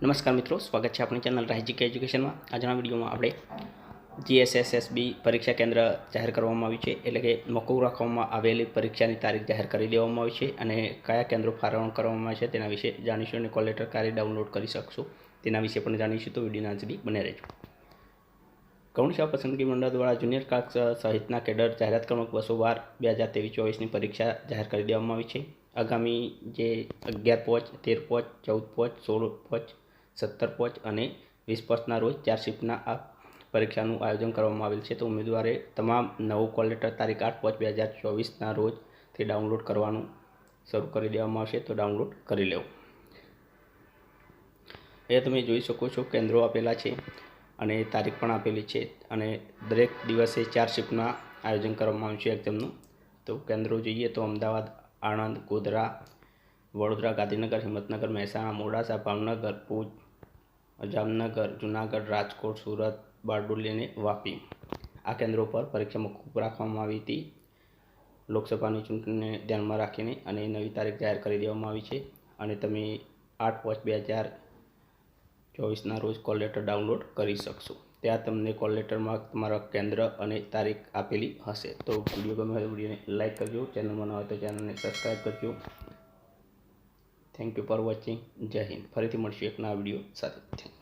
નમસ્કાર મિત્રો, સ્વાગત છે આપણી ચેનલ રાહિજી એજ્યુકેશનમાં. આજના વિડીયોમાં આપણે જીએસએસએસબી પરીક્ષા કેન્દ્ર જાહેર કરવામાં આવ્યું છે, એટલે કે મોકૂફ રાખવામાં આવેલી પરીક્ષાની તારીખ જાહેર કરી દેવામાં આવી છે અને કયા કેન્દ્રો ફાળવણ કરવામાં આવે છે તેના વિશે જાણીશું અને કોલેટર કાર્ય ડાઉનલોડ કરી શકશો. તેના વિશે પણ જાણીશું તો વિડીયોના સુધી બને રહેજો. ગૌણ સેવા પસંદગી મંડળ દ્વારા જુનિયર ક્લાર્ક સહિતના કેડર જાહેરાત ક્રમાંક બસો બાર, બે હજાર ત્રેવીસ, ચોવીસની પરીક્ષા જાહેર કરી દેવામાં આવી છે. આગામી જે અગિયાર પોચ, તેર પોચ, ચૌદ પોચ, સોળ પોચ સત્તર પોચ અને વીસ પોચના રોજ ચાર શિફ્ટના આ પરીક્ષાનું આયોજન કરવામાં આવેલ છે. તો ઉમેદવારે તમામ નવું કોલ લેટર તારીખ આઠ પાંચ બે હજાર ચોવીસના રોજથી ડાઉનલોડ કરવાનું શરૂ કરી દેવામાં આવશે. તો ડાઉનલોડ કરી લેવું. એ તમે જોઈ શકો છો કેન્દ્રો આપેલા છે અને તારીખ પણ આપેલી છે અને દરેક દિવસે ચાર શિફ્ટના આયોજન કરવામાં આવ્યું છે એક્ઝામનું તો કેન્દ્રો જોઈએ તો અમદાવાદ, આણંદ, ગોધરા, વડોદરા, ગાંધીનગર, હિંમતનગર, મહેસાણા, મોડાસા, ભાવનગર, ભુજ જામનગર, જુનાગઢ, રાજકોટ, સુરત બારડોલી અને વાપી. આ કેન્દ્રો પર પરીક્ષા મોકૂફ રાખવામાં આવી હતી. લોકસભાની ચૂંટણીને ધ્યાનમાં રાખીને અને નવી તારીખ જાહેર કરી દેવામાં આવી છે. અને તમે આઠ પાંચ બે હજાર ચોવીસના રોજ કોલ લેટર ડાઉનલોડ કરી શકશો. ત્યાં તમને કોલ લેટરમાં તમારા કેન્દ્ર અને તારીખ આપેલી હશે. તો વીડિયો ગમે વિડીયોને લાઇક કરજો. ચેનલમાં ન હોય તો ચેનલને સબસ્ક્રાઈબ કરજો. થેન્ક યુ ફોર વોચિંગ જય હિન્દ ફરીથી મળશું એક નવા વીડિયો સાથે. થેન્ક